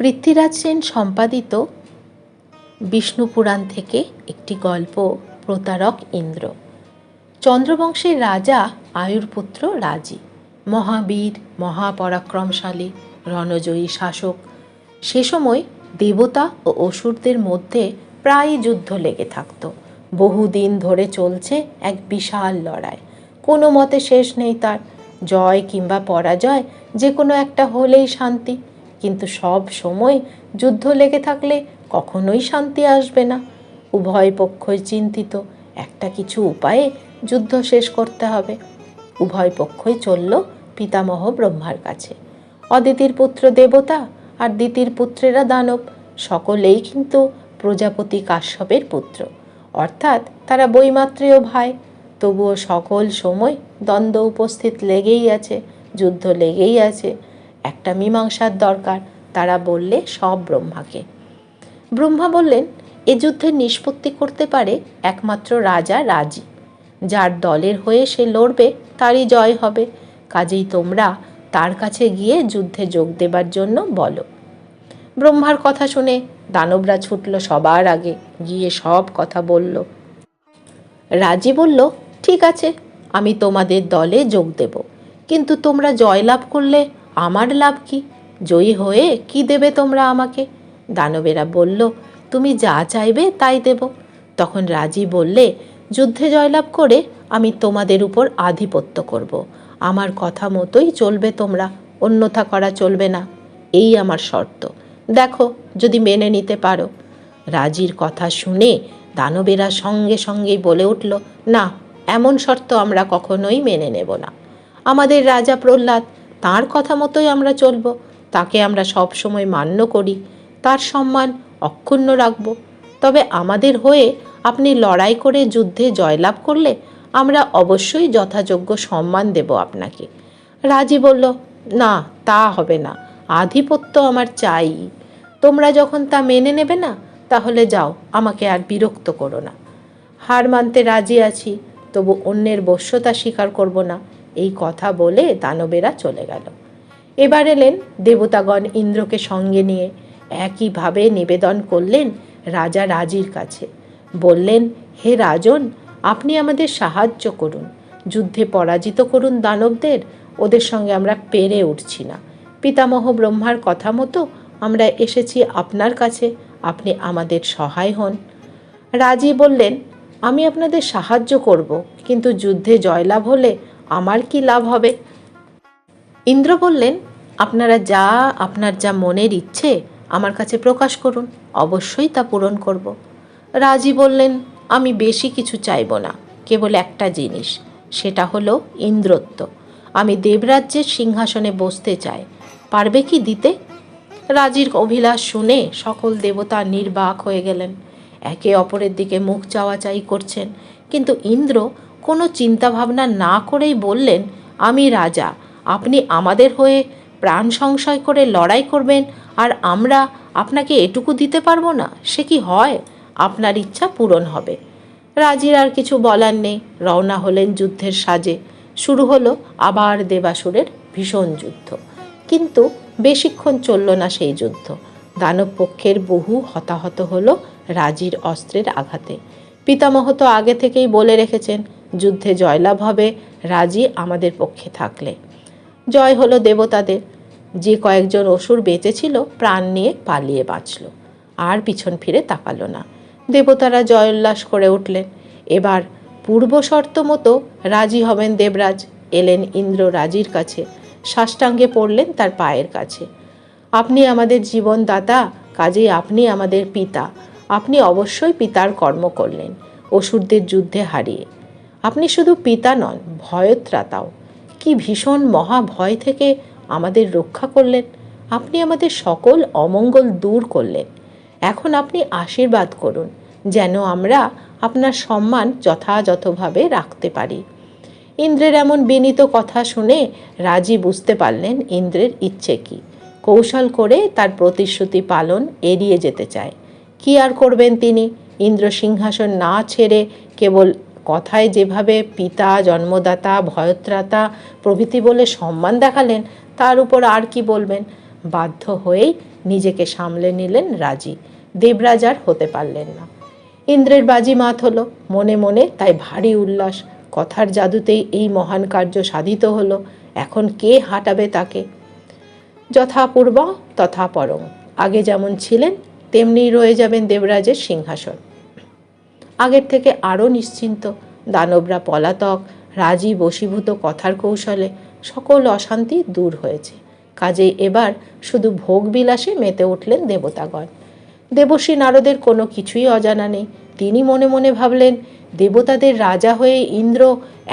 পৃথ্বীরাজ সেন সম্পাদিত বিষ্ণু পুরাণ থেকে একটি গল্প, প্রতারক ইন্দ্র। চন্দ্রবংশের রাজা আয়ুর্পুত্র রাজি। মহাবীর, মহাপরাক্রমশালী, রণজয়ী শাসক। সে সময় দেবতা ও অসুরদের মধ্যে প্রায় যুদ্ধ লেগে থাকত। বহুদিন ধরে চলছে এক বিশাল লড়াই। কোনো মতে শেষ নেই তার। জয় কিংবা পরাজয় যে কোনো একটা হলেই শান্তি। কিন্তু সব সময় যুদ্ধ লেগে থাকলে কখনোই শান্তি আসবে না। উভয় পক্ষই চিন্তিত, একটা কিছু উপায়ে যুদ্ধ শেষ করতে হবে। উভয় পক্ষই চলল পিতামহ ব্রহ্মার কাছে। অদিতির পুত্র দেবতা আর দিতির পুত্রেরা দানব, সকলেই কিন্তু প্রজাপতি কাশ্যপের পুত্র। অর্থাৎ তারা বৈমাত্রেয় ভাই। তবুও সকল সময় দ্বন্দ্ব উপস্থিত লেগেই আছে, যুদ্ধ লেগেই আছে। একটা মীমাংসার দরকার। তারা বললে, সব ব্রহ্মাকে। ব্রহ্মা বললেন, এ যুদ্ধের নিষ্পত্তি করতে পারে একমাত্র রাজা রাজি। যার দলের হয়ে সে লড়বে, তারই জয় হবে। কাজেই তোমরা তার কাছে গিয়ে যুদ্ধে যোগ দেবার জন্য বলো। ব্রহ্মার কথা শুনে দানবরা ছুটল সবার আগে, গিয়ে সব কথা বলল। রাজি বলল, ঠিক আছে, আমি তোমাদের দলে যোগ দেব। কিন্তু তোমরা জয়লাভ করলে আমার লাভ কি? জয়ী হয়ে কি দেবে তোমরা আমাকে? দানবেরা বলল, তুমি যা চাইবে তাই দেব। তখন রাজি বললে, যুদ্ধে জয়লাভ করে আমি তোমাদের উপর আধিপত্য করব। আমার কথা মতোই চলবে তোমরা, অন্যথা করা চলবে না। এই আমার শর্ত। দেখো, যদি মেনে নিতে পারো। রাজির কথা শুনে দানবেরা সঙ্গে সঙ্গেই বলে উঠল, না, এমন শর্ত আমরা কখনোই মেনে নেব না। আমাদের রাজা প্রহ্লাদ তার কথা মতোই আমরা চলব, তাকে আমরা সব সময় মান্য করি, তার সম্মান অক্ষুণ্ণ রাখব। তবে আমাদের হয়ে আপনি লড়াই করে যুদ্ধে জয়লাভ করলে আমরা অবশ্যই যথাযোগ্য সম্মান দেব আপনাকে। রাজি বলল, না, তা হবে না, আধিপত্য আমার চাই। তোমরা যখন তা মেনে নেবে না, তাহলে যাও, আমাকে আর বিরক্ত করো না। হার মানতে রাজি আছি, তবু অন্যের বশ্যতা স্বীকার করব না। এই কথা বলে দানবেরা চলে গেল। এবার এলেন দেবতাগণ ইন্দ্রকে সঙ্গে নিয়ে। একইভাবে নিবেদন করলেন রাজা রাজির কাছে। বললেন, হে রাজন, আপনি আমাদের সাহায্য করুন। যুদ্ধে পরাজিত করুন দানবদের, ওদের সঙ্গে আমরা পেরে উঠছি না। পিতামহ ব্রহ্মার কথা মতো আমরা এসেছি আপনার কাছে, আপনি আমাদের সহায় হন। রাজি বললেন, আমি আপনাদের সাহায্য করব, কিন্তু যুদ্ধে জয়লাভ হলে আমার কি লাভ হবে? ইন্দ্র বললেন, আপনারা যা, আপনার যা মনের ইচ্ছে, আমার কাছে প্রকাশ করুন, অবশ্যই তা পূরণ করব। রাজি বললেন, আমি বেশি কিছু চাইব না, কেবল একটা জিনিস, সেটা হলো ইন্দ্রত্ব। আমি দেবরাজ্যের সিংহাসনে বসতে চাই, পারবে কি দিতে? রাজির অভিলাষ শুনে সকল দেবতা নির্বাক হয়ে গেলেন। একে অপরের দিকে মুখ চাওয়াচাই করছেন, কিন্তু ইন্দ্র কোনো চিন্তাভাবনা না করেই বললেন, আমি রাজা, আপনি আমাদের হয়ে প্রাণ সংশয় করে লড়াই করবেন, আর আমরা আপনাকে এটুকু দিতে পারব না, সে কি হয়? আপনার ইচ্ছা পূরণ হবে। রাজির আর কিছু বলার নেই, রওনা হলেন যুদ্ধের সাজে। শুরু হলো আবার দেবাসুরের ভীষণ যুদ্ধ। কিন্তু বেশিক্ষণ চলল না সেই যুদ্ধ। দানব পক্ষের বহু হতাহত হলো রাজির অস্ত্রের আঘাতে। পিতামহ তো আগে থেকেই বলে রেখেছেন যুদ্ধে জয়লাভ হবে, রাজি আমাদের পক্ষে থাকলে। জয় হলো দেবতাদের। যে কয়েকজন অসুর বেঁচেছিল, প্রাণ নিয়ে পালিয়ে বাঁচল। আর পিছন ফিরে তাকালো না। দেবতারা জয়োল্লাস করে উঠলেন। এবার পূর্ব শর্ত মতো রাজি হবেন দেবরাজ। এলেন ইন্দ্র রাজির কাছে। সাষ্টাঙ্গে পড়লেন তার পায়ের কাছে। আপনি আমাদের জীবনদাতা, কাজেই আপনি আমাদের পিতা। আপনি অবশ্যই পিতার কর্ম করলেন, অসুরদের যুদ্ধে হারিয়ে। আপনি শুধু পিতা নন, ভয়ত্রাতাও। কি ভীষণ মহা ভয় থেকে আমাদের রক্ষা করলেন। আপনি আমাদের সকল অমঙ্গল দূর করলেন। এখন আপনি আশীর্বাদ করুন, যেন আমরা আপনার সম্মান যথাযথভাবে রাখতে পারি। ইন্দ্রের এমন বিনীত কথা শুনে রাজি বুঝতে পারলেন ইন্দ্রের ইচ্ছে কি। কৌশল করে তার প্রতিশ্রুতি পালন এড়িয়ে যেতে চায়। কি আর করবেন তিনি? ইন্দ্র সিংহাসন না ছেড়ে কেবল কথায় যেভাবে পিতা, জন্মদাতা, ভয়ত্রাতা প্রভৃতি বলে সম্মান দেখালেন, তার উপর আর কি বলবেন? বাধ্য হয়েই নিজেকে সামলে নিলেন রাজি। দেবরাজ আর হতে পারলেন না। ইন্দ্রের বাজি মাত হলো, মনে মনে তাই ভারী উল্লাস। কথার জাদুতেই এই মহান কার্য সাধিত হলো। এখন কে হাঁটাবে তাকে? যথা পূর্ব তথা পরম আগে যেমন ছিলেন তেমনি রয়ে যাবেন দেবরাজের সিংহাসন। আগের থেকে আরও নিশ্চিন্ত। দানবরা পলাতক, রাজি বশীভূত কথার কৌশলে সকল অশান্তি দূর হয়েছে। কাজেই এবার শুধু ভোগ বিলাসে মেতে উঠলেন দেবতাগণ। দেবশ্রী নারদের কোনো কিছুই অজানা নেই। তিনি মনে মনে ভাবলেন, দেবতাদের রাজা হয়ে ইন্দ্র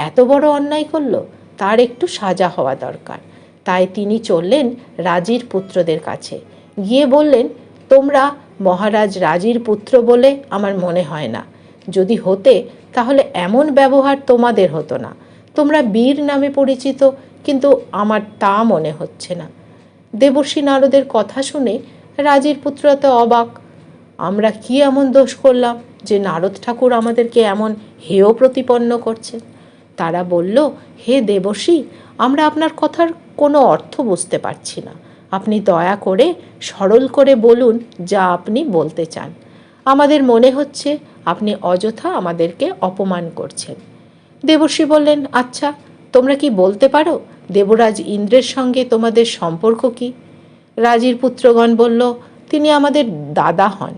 এত বড় অন্যায় করল, তার একটু সাজা হওয়া দরকার। তাই তিনি চললেন রাজির পুত্রদের কাছে। গিয়ে বললেন, তোমরা মহারাজ রাজির পুত্র বলে আমার মনে হয় না। যদি হতে, তাহলে এমন ব্যবহার তোমাদের হতো না। তোমরা বীর নামে পরিচিত, কিন্তু আমার তা মনে হচ্ছে না। দেবর্ষী নারদের কথা শুনে রাজির পুত্র তো অবাক। আমরা কি এমন দোষ করলাম যে নারদ ঠাকুর আমাদেরকে এমন হেয় প্রতিপন্ন করছেন? তারা বলল, হে দেবর্ষী, আমরা আপনার কথার কোনো অর্থ বুঝতে পারছি না। আপনি দয়া করে সরল করে বলুন যা আপনি বলতে চান। আমাদের মনে হচ্ছে আপনি অযথা আমাদেরকে অপমান করছেন। দেবশ্রী বললেন আচ্ছা তোমরা কি বলতে পারো দেবরাজ ইন্দ্রের সঙ্গে তোমাদের সম্পর্ক কি? রাজির পুত্রগণ বলল, তিনি আমাদের দাদা হন।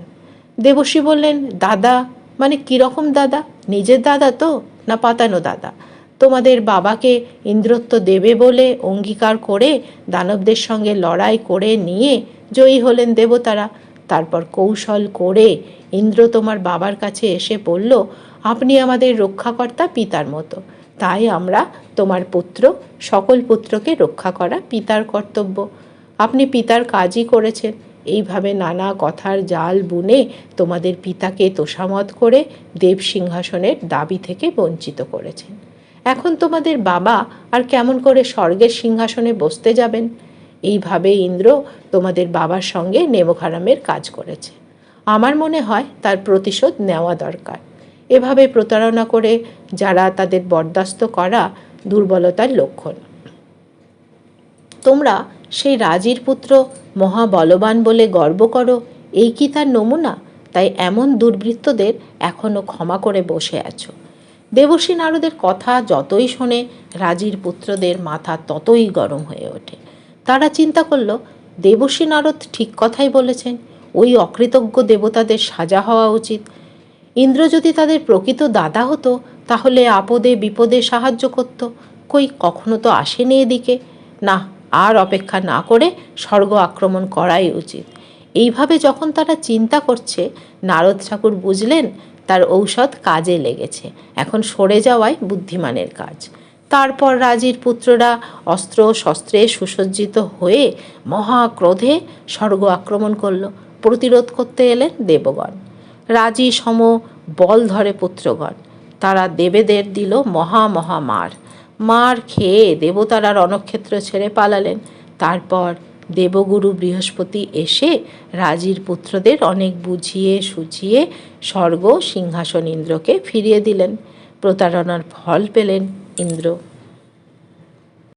দেবশ্রী বললেন, দাদা মানে কীরকম দাদা? নিজের দাদা তো না পাতানো দাদা? তোমাদের বাবাকে ইন্দ্রত্ব দেবে বলে অঙ্গীকার করে দানবদের সঙ্গে লড়াই করে নিয়ে জয়ী হলেন দেবতারা। তারপর কৌশল করে ইন্দ্র তোমার বাবার কাছে এসে বলল, আপনি আমাদের রক্ষাকর্তা পিতার মতো। তাই আমরা তোমার পুত্র, সকল পুত্রকে রক্ষা করা পিতার কর্তব্য। আপনি পিতার কাজই করেছেন। এইভাবে নানা কথার জাল বুনে তোমাদের পিতাকে তোষামত করে দেব সিংহাসনের দাবি থেকে বঞ্চিত করেছেন। এখন তোমাদের বাবা আর কেমন করে স্বর্গের সিংহাসনে বসতে যাবেন? এইভাবে ইন্দ্র তোমাদের বাবার সঙ্গে নেমখারামের কাজ করেছে। আমার মনে হয় তার প্রতিশোধ নেওয়া দরকার। এভাবে প্রতারণা করে যারা তাদের বরদাস্ত করা দুর্বলতার লক্ষণ। তোমরা সেই রাজির পুত্র মহাবলবান বলে গর্ব করো, এই কি তার নমুনা? তাই এমন দুর্বৃত্তদের এখনও ক্ষমা করে বসে আছো। দেবশ্রী নারদের কথা যতই শোনে, রাজির পুত্রদের মাথা ততই গরম হয়ে ওঠে। তারা চিন্তা করল, দেবশ্রী নারদ ঠিক কথাই বলেছেন, ওই অকৃতজ্ঞ দেবতাদের সাজা হওয়া উচিত। ইন্দ্র যদি তাদের প্রকৃত দাদা হতো, তাহলে আপদে বিপদে সাহায্য করত। কই কখনো তো আসেনি এদিকে। না, আর অপেক্ষা না করে স্বর্গ আক্রমণ করাই উচিত। এইভাবে যখন তারা চিন্তা করছে, নারদ ঠাকুর বুঝলেন, তার ঔষধ কাজে লেগেছে। এখন সরে যাওয়াই বুদ্ধিমানের কাজ। তারপর রাজির পুত্ররা অস্ত্র, শস্ত্রে সুসজ্জিত হয়ে মহাক্রোধে স্বর্গ আক্রমণ করল। প্রতিরোধ করতে এলেন দেবগণ। রাজি সম বল ধরে পুত্রগণ। তারা দেবেদের দিল মহা মহা মার। মার খেয়ে দেবতারা রণক্ষেত্র ছেড়ে পালালেন। তারপর দেবগুরু বৃহস্পতি এসে রাজির পুত্রদের অনেক বুঝিয়ে সুঝিয়ে স্বর্গ সিংহাসন ইন্দ্রকে ফিরিয়ে দিলেন। প্রতারণার ফল পেলেন। ইন্দ্র